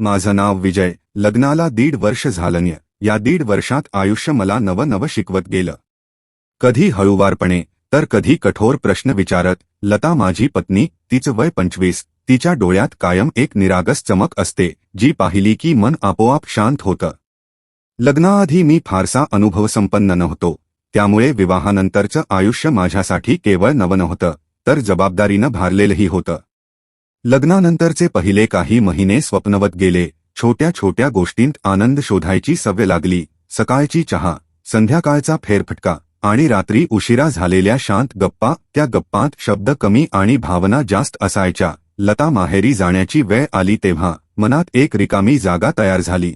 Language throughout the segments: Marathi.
माझं नाव विजय. लग्नाला दीड वर्ष झालन्य या दीड वर्षात आयुष्य मला नवं नवं शिकवत गेलं. कधी हळूवारपणे तर कधी कठोर प्रश्न विचारत लता माझी पत्नी तिचं वय पंचवीस तिच्या डोळ्यात कायम एक निरागस चमक असते जी पाहिली की मन आपोआप शांत होतं. लग्नाआधी मी फारसा अनुभवसंपन्न नव्हतो. त्यामुळे विवाहानंतरचं आयुष्य माझ्यासाठी केवळ नवं नव्हतं तर जबाबदारीनं भारलेलंही होतं. लग्नानंतरचे पहिले काही महिने स्वप्नवत गेले. छोट्या छोट्या गोष्टींत आनंद शोधायची सवय लागली. सकाळची चहा संध्याकाळचा फेरफटका आणि रात्री उशिरा झालेल्या शांत गप्पा त्या गप्पांत शब्द कमी आणि भावना जास्त असायच्या. लता माहेरी जाण्याची वेळ आली तेव्हा मनात एक रिकामी जागा तयार झाली.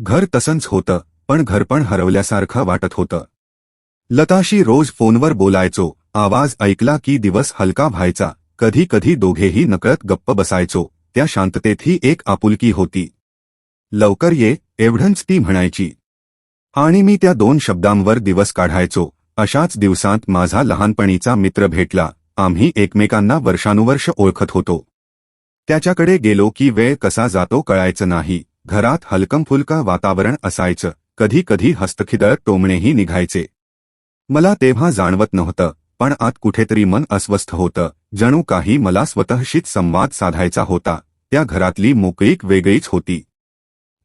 घर तसंच होतं पण घरपण हरवल्यासारखं वाटत होतं. लताशी रोज फोनवर बोलायचो. आवाज ऐकला की दिवस हलका व्हायचा. कधी कधी दोघेही नकळत गप्प बसायचो. त्या शांततेतही एक आपुलकी होती. लवकर ये एवढंच ती म्हणायची. आणि मी त्या दोन शब्दांवर दिवस काढायचो. अशाच दिवसांत माझा लहानपणीचा मित्र भेटला. आम्ही एकमेकांना वर्षानुवर्ष ओळखत होतो. त्याच्याकडे गेलो की वेळ कसा जातो कळायचं नाही. घरात हलकमफुलका वातावरण असायचं. कधी कधी हस्तखिदळ टोमणेही निघायचे. मला तेव्हा जाणवत नव्हतं पण आत कुठेतरी मन अस्वस्थ होतं. जणू काही मला स्वतःशीच संवाद साधायचा होता. त्या घरातली मोकळीक वेगळीच होती.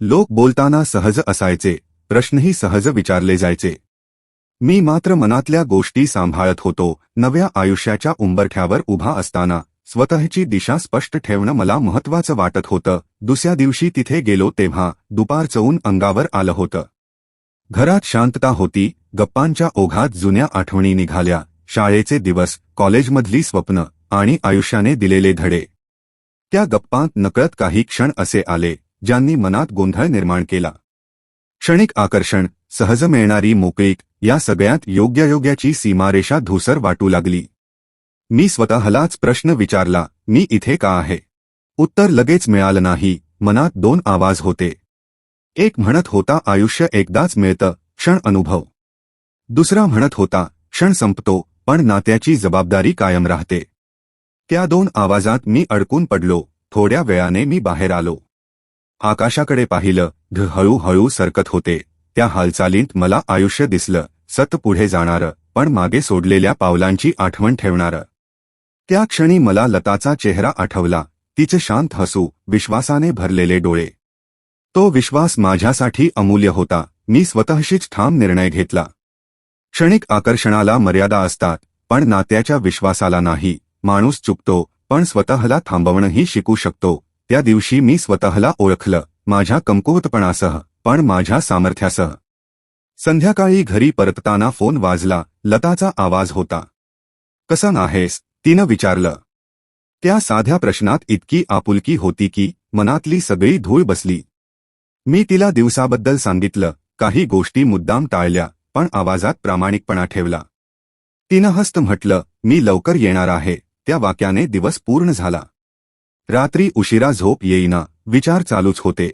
लोक बोलताना सहज असायचे. प्रश्नही सहज विचारले जायचे. मी मात्र मनातल्या गोष्टी सांभाळत होतो. नव्या आयुष्याच्या उंबरठ्यावर उभा असताना स्वतःची दिशा स्पष्ट ठेवणं मला महत्वाचं वाटत होतं. दुसऱ्या दिवशी तिथे गेलो तेव्हा दुपार चवून अंगावर आलं होतं. घरात शांतता होती. गप्पांच्या ओघात जुन्या आठवणी निघाल्या. शाळेचे दिवस कॉलेजमधली स्वप्न आणि आयुष्याने दिलेले धडे. त्या गप्पांत नकळत काही क्षण असे आले ज्यांनी मनात गोंधळ निर्माण केला. क्षणिक आकर्षण सहज मिळणारी मोकळीक या सगळ्यात योग्यायोग्याची सीमारेषा धुसर वाटू लागली. मी स्वतःलाच प्रश्न विचारला मी इथे का आहे? उत्तर लगेच मिळालं नाही मनात दोन आवाज होते. एक म्हणत होता आयुष्य एकदाच मिळतं क्षण अनुभव. दुसरा म्हणत होता क्षण संपतो पण नात्याची जबाबदारी कायम राहते. त्या दोन आवाजात मी अडकून पडलो. थोड्या वेळाने मी बाहेर आलो. आकाशाकडे पाहिलं ढ हळूहळू सरकत होते. त्या हालचालींत मला आयुष्य दिसलं. सत पुढे जाणारं पण मागे सोडलेल्या पावलांची आठवण ठेवणारं. त्या क्षणी मला लताचा चेहरा आठवला. तिचे शांत हसू विश्वासाने भरलेले डोळे. तो विश्वास माझ्यासाठी अमूल्य होता. मी स्वतःशीच ठाम निर्णय घेतला. क्षणिक आकर्षणाला मर्यादा असतात पण नात्याच्या विश्वासाला नाही. माणूस चुकतो पण स्वतःला थांबवणंही शिकू शकतो. त्या दिवशी मी स्वतःला ओळखलं माझ्या कमकुवतपणासह पण माझ्या सामर्थ्यासह. संध्याकाळी घरी परतताना फोन वाजला लताचा आवाज होता. कसा नाहेस तिनं विचारलं. त्या साध्या प्रश्नात इतकी आपुलकी होती की मनातली सगळी धूळ बसली. मी तिला दिवसाबद्दल सांगितलं काही गोष्टी मुद्दाम टाळल्या पण आवाजात प्रामाणिकपणा ठेवला. तिनं हस्त म्हटलं मी लवकर येणार आहे त्या वाक्याने दिवस पूर्ण झाला. रात्री उशिरा झोप येईना विचार चालूच होते.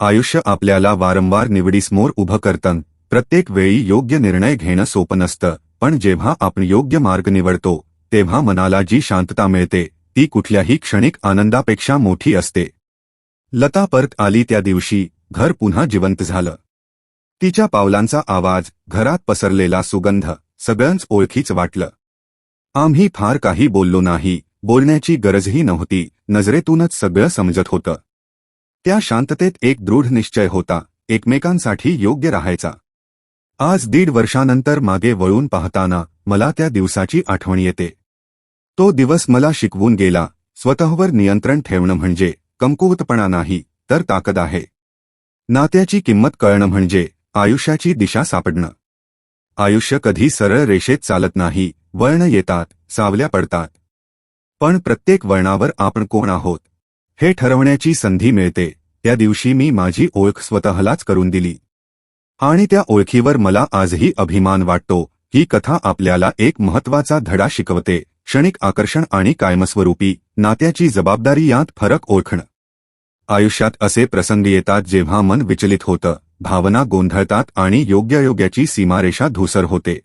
आयुष्य आपल्याला वारंवार निवडीसमोर उभं करतं. प्रत्येक वेळी योग्य निर्णय घेणं सोपं नसतं पण जेव्हा आपण योग्य मार्ग निवडतो तेव्हा मनाला जी शांतता मिळते ती कुठल्याही क्षणिक आनंदापेक्षा मोठी असते. लता परत आली त्या दिवशी घर पुन्हा जिवंत झालं. तिच्या पावलांचा आवाज घरात पसरलेला सुगंध सगळ्यांच ओळखीच वाटलं. आम्ही फार काही बोललो नाही बोलण्याची गरजही नव्हती नजरेतूनच सगळं समजत होतं. त्या शांततेत एक दृढ निश्चय होता एकमेकांसाठी योग्य राहायचा. आज दीड वर्षानंतर मागे वळून पाहताना मला त्या दिवसाची आठवण येते. तो दिवस मला शिकवून गेला स्वतःवर नियंत्रण ठेवणं म्हणजे कमकुवतपणा नाही तर ताकद आहे. नात्याची किंमत कळणं म्हणजे आयुष्याची दिशा सापडणं. आयुष्य कधी सरळ रेषेत चालत नाही वळण येतात सावल्या पडतात. पण प्रत्येक वळणावर आपण कोण आहोत? हे ठरवण्याची संधी मिळते. त्या दिवशी मी माझी ओळख स्वतःलाच करून दिली. आणि त्या ओळखीवर मला आजही अभिमान वाटतो ही कथा आपल्याला एक महत्त्वाचा धडा शिकवते क्षणिक आकर्षण आणि कायमस्वरूपी नात्याची जबाबदारी यात फरक ओळखणं. आयुष्यात असे प्रसंग येतात जेव्हा मन विचलित होतं. भावना गोंधळतात आणि योग्ययोग्याची सीमारेषा धुसर होते.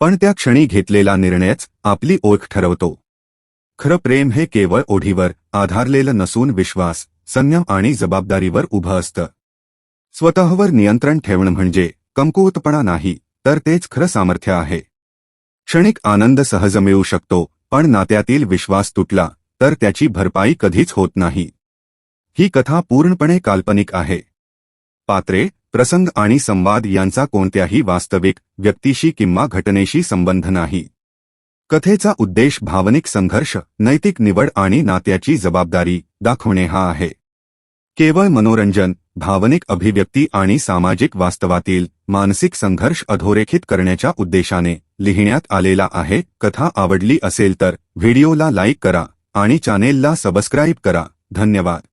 पण त्या क्षणी घेतलेला निर्णयच आपली ओळख ठरवतो. खरं प्रेम हे केवळ ओढीवर आधारलेलं नसून विश्वास संयम आणि जबाबदारीवर उभं असतं. स्वतःवर नियंत्रण ठेवणं म्हणजे कमकुवतपणा नाही तर तेच खरं सामर्थ्य आहे. क्षणिक आनंद सहज मिळू शकतो पण नात्यातील विश्वास तुटला तर त्याची भरपाई कधीच होत नाही. ही कथा पूर्णपणे काल्पनिक आहे. पात्रे प्रसंग आणि संवाद यांचा कोणत्याही वास्तविक व्यक्तीशी किंवा घटनेशी संबंध नाही. कथेचा उद्देश भावनिक संघर्ष नैतिक निवड आणि नात्याची जबाबदारी दाखवणे हा आहे. केवळ मनोरंजन भावनिक अभिव्यक्ती आणि सामाजिक वास्तवातील मानसिक संघर्ष अधोरेखित करण्याच्या उद्देशाने लिहिण्यात आलेला आहे. कथा आवडली असेल तर व्हिडिओला लाईक करा आणि चॅनेलला सबस्क्राईब करा. धन्यवाद.